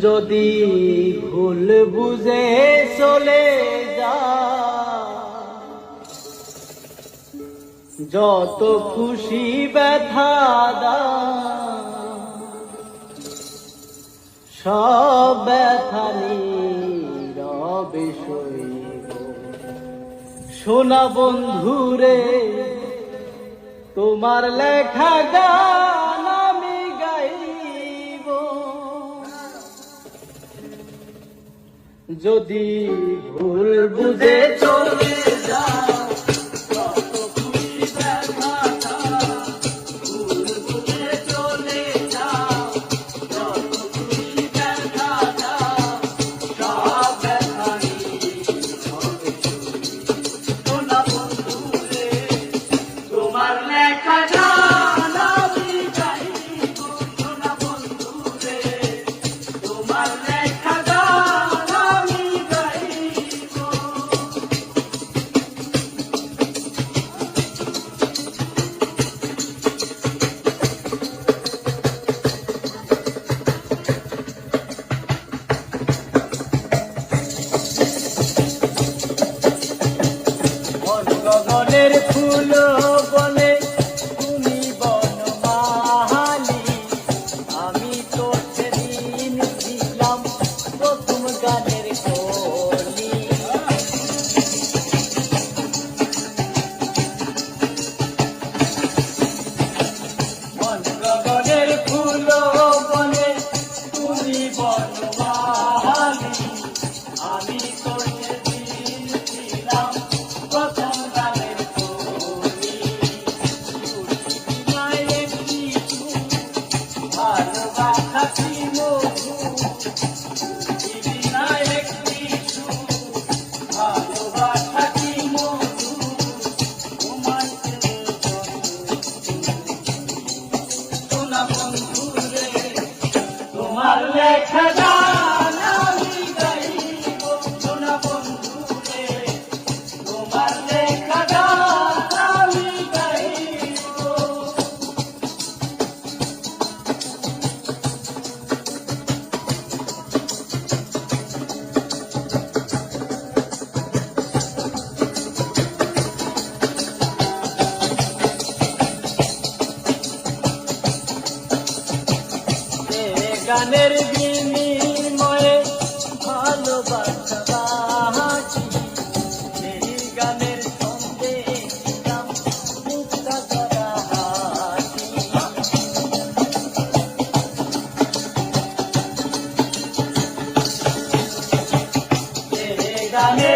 যদি ভুল বুঝে চলে যা। যত খুশি ব্যথা দা। সব ব্যথা নিয়ে সোনা বন্ধুরে, তোমার লেখা গা যদি ভুল বুঝেছ গুলো tap, tap, tap, tap, tap, tap. গানের বিনিময়ে ভালোবাসা বাঁচি সেই গানের সন্ধে গানের